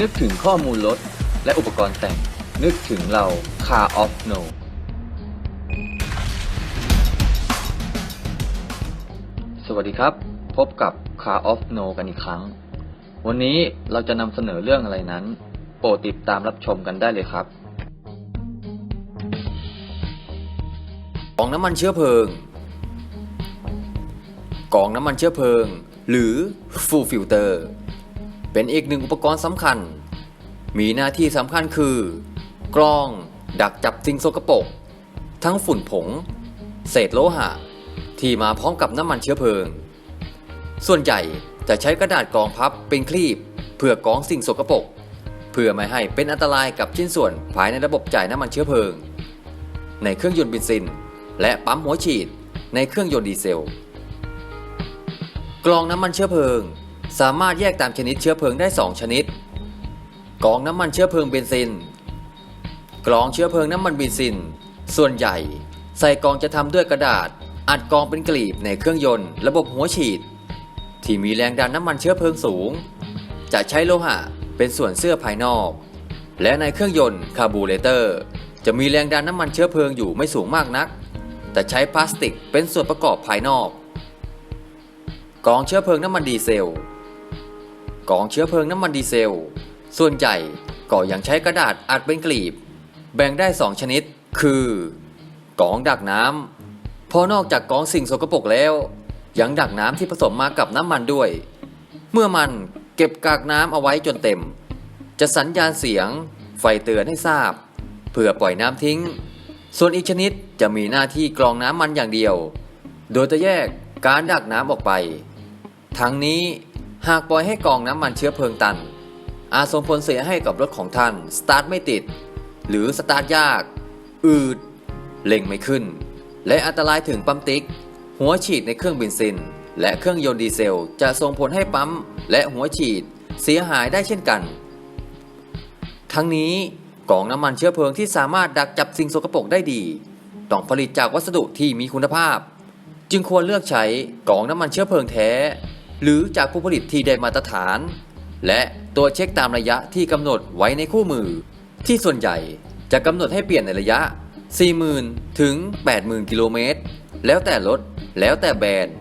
นึกถึงข้อมูลรถและอุปกรณ์แต่ง นึกถึงเรา Car of No สวัสดีครับ พบกับ Car of No กันอีกครั้ง วันนี้เราจะนำเสนอเรื่องอะไรนั้น โปรดติดตามรับชมกันได้เลยครับกองน้ำมันเชื้อเพลิง กองน้ำมันเชื้อเพลิง หรือ full filter เเป็นอีกหนึ่งอุปกรณ์สำคัญ มีหน้าที่สำคัญคือกรองดักจับสิ่งสกปรกทั้งฝุ่นผง เศษโลหะ ที่มาพร้อมกับน้ำมันเชื้อเพลิง ส่วนใหญ่จะใช้กระดาษกรองพับเป็นคลีบ เพื่อกรองสิ่งสกปรกเพื่อไม่ให้เป็นอันตรายกับชิ้นส่วนภายในระบบจ่ายน้ำมันเชื้อเพลิง ในเครื่องยนต์เบนซิน และปั๊มหัวฉีดในเครื่องยนต์ดีเซลกรองน้ำมันเชื้อเพลิง สามารถแยกตามชนิดเชื้อเพลิงได้ 2 ชนิด กองน้ำมันเชื้อเพลิงเบนซินกรองเชื้อเพลิงน้ำมันเบนซิน ส่วนใหญ่ ใส่กองจะทำด้วยกระดาษ อัดกองเป็นกลีบในเครื่องยนต์ ระบบหัวฉีด ที่มีแรงดันน้ำมันเชื้อเพลิงสูง จะใช้โลหะเป็นส่วนเสื้อภายนอก และในเครื่องยนต์คาร์บูเรเตอร์ จะมีแรงดันน้ำมันเชื้อเพลิงอยู่ไม่สูงมากนัก แต่ใช้พลาสติกเป็นส่วนประกอบภายนอก กองเชื้อเพลิงน้ำมันดีเซล กองเชื้อเพลิงน้ำมันดีเซล ส่วนใหญ่ก็ยังใช้กระดาษอัดเป็นกลีบ แบ่งได้ 2 ชนิด คือ กองดักน้ำเพราะนอกจากกองสิ่งสกปรกแล้ว ยังดักน้ำที่ผสมมากับน้ำมันด้วย เมื่อมันเก็บกากน้ำเอาไว้จนเต็ม จะสัญญาณเสียง ไฟเตือนให้ทราบ เพื่อปล่อยน้ำทิ้ง ส่วนอีกชนิดจะมีหน้าที่กรองน้ำมันอย่างเดียว โดยจะแยกการดักน้ำออกไป ทั้งนี้ หากปล่อยให้กองน้ำมันเชื้อเพลิงตัน อาจส่งผลเสียให้กับรถของท่าน สตาร์ทไม่ติด หรือสตาร์ทยาก อืดเล็งไม่ขึ้น และอันตรายถึงปั๊มติ๊ก หัวฉีดในเครื่องเบนซิน และเครื่องยนต์ดีเซล จะส่งผลให้ปั๊ม และหัวฉีดเสียหายได้เช่นกัน ทั้งนี้กล่องน้ำมันเชื้อเพลิงที่สามารถดักจับสิ่งสกปรกได้ดี ต้องผลิตจากวัสดุที่มีคุณภาพ จึงควรเลือกใช้กล่องน้ำมันเชื้อเพลิงแท้ หรือจากผู้ผลิตที่ได้มาตรฐาน และตัวเช็คตามระยะที่กำหนดไว้ในคู่มือ ที่ส่วนใหญ่จะกำหนดให้เปลี่ยนในระยะ 40,000 ถึง 80,000 กิโลเมตร แล้วแต่รถ แล้วแต่แบรนด์